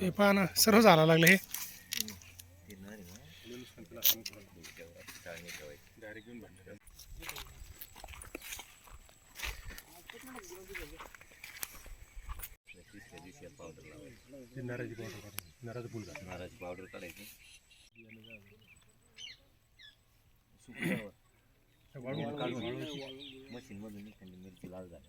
हे पहा ना सर्व झाला लागलं हे. नारळाची पावडर काढायची मशीन मधून निघताना मिरची लाल झाली.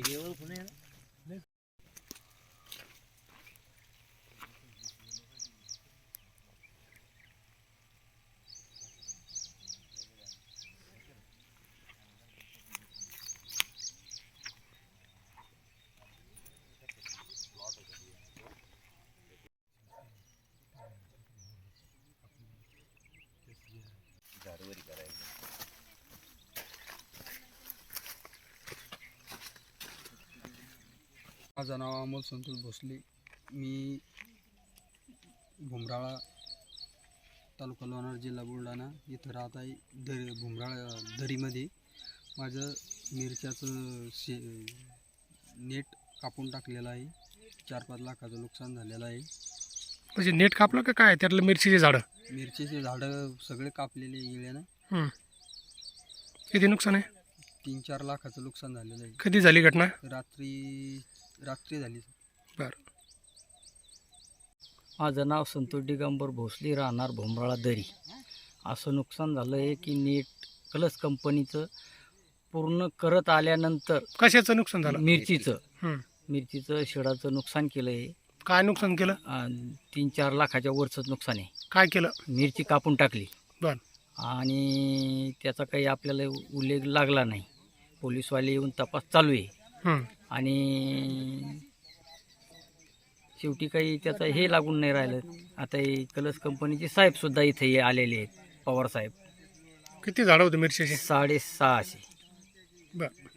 They get a little banana. माझं नाव अमोल संतोष भोसले. मी भुमराळा तालुका लोणार जिल्हा बुलढाणा इथं राहत आहे. दरी भुमराळा दरीमध्ये. माझं मिरच्याचं शे नेट कापून टाकलेलं आहे. चार पाच लाखाचं नुकसान झालेलं आहे. म्हणजे नेट कापलं का काय? त्यातलं मिरचीचे झाडं? मिरचीचे झाडं सगळे कापलेले हं. किती नुकसान आहे? तीन चार लाखाचं नुकसान झालेलं आहे. कधी झाली घटना? रात्री रात्री झाली. बरं. माझं नाव संतोष दिगंबर भोसले राहणार भोमराळा दरी. असं नुकसान झालं आहे की नीट कलस कंपनीचं पूर्ण करत आल्यानंतर कशाचं नुकसान झालं? मिरचीचं. हं. मिरचीचं शेडाचं नुकसान केलं आहे. काय नुकसान केलं? तीन चार लाखाच्या वरचंच नुकसान आहे. काय केलं? मिरची कापून टाकली. बरं. आणि त्याचा काही आपल्याला उल्लेख लागला नाही. पोलीसवाले येऊन तपास चालू आहे. हं. आणि शेवटी काही त्याचं हे लागून नाही राहिलं. आता हे कलस कंपनीचे साहेब सुद्धा इथे आलेले आहेत पवार साहेब. किती झाडं होती मिरचीची? साडेसहाशे. बरं.